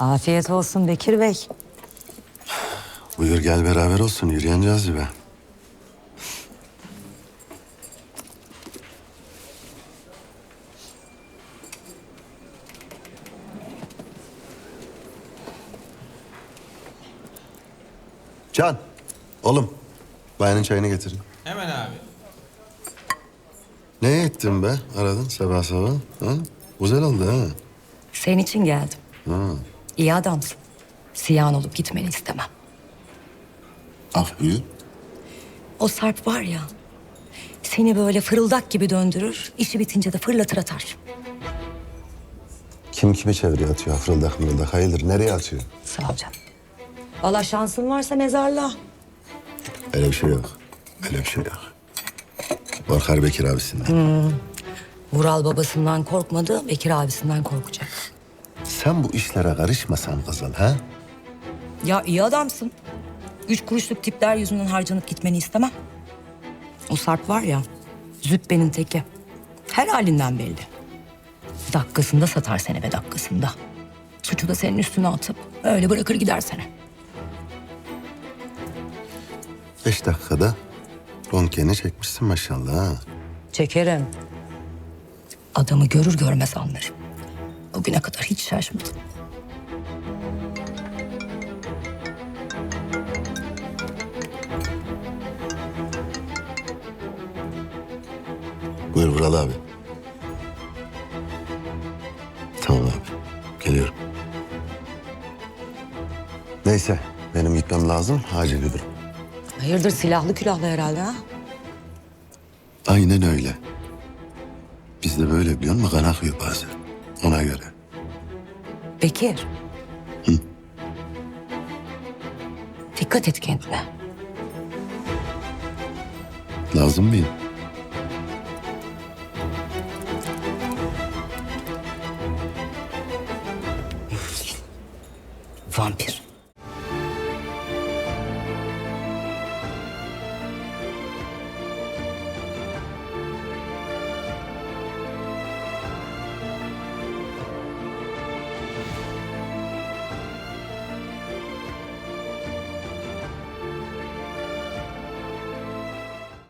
Afiyet olsun Bekir Bey. Buyur gel beraber olsun yürüyen cazibe. Can, oğlum bayanın çayını getirin. Hemen abi. Ne ettin be aradın sabah sabah? Ha? Güzel oldu ha. Senin için geldim. İyi adamsın. Siyan olup gitmeni istemem. Ah iyi. O Sarp var ya, seni böyle fırıldak gibi döndürür, işi bitince de fırlatır atar. Kim kimi çeviriyor atıyor fırıldak mırıldak hayırdır nereye atıyor? Sağ ol canım. Valla şansın varsa mezarlığa. Öyle bir şey yok. Öyle bir şey yok. Korkar Bekir abisinden. Vural babasından korkmadı, Bekir abisinden korkacak. Sen bu işlere karışmasan kızıl ha? Ya iyi adamsın. Üç kuruşluk tipler yüzünden harcanıp gitmeni istemem. O Sarp var ya, züppenin teki. Her halinden belli. Dakikasında satar seni be dakikasında. Suçu da senin üstüne atıp öyle bırakır gider seni. Beş dakikada ronkeni çekmişsin maşallah ha. Çekerim. Adamı görür görmez anlarım. Bugüne kadar hiç şaşmadım. Buyur Vural abi. Tamam abi. Geliyorum. Neyse benim gitmem lazım. Acil bir durum. Hayırdır silahlı külahlı herhalde ha? Aynen öyle. Bizde böyle biliyor musun? Kan akıyor bazen. Ona göre. Bekir. Dikkat et kendine. Lazım mıyım? Vampir.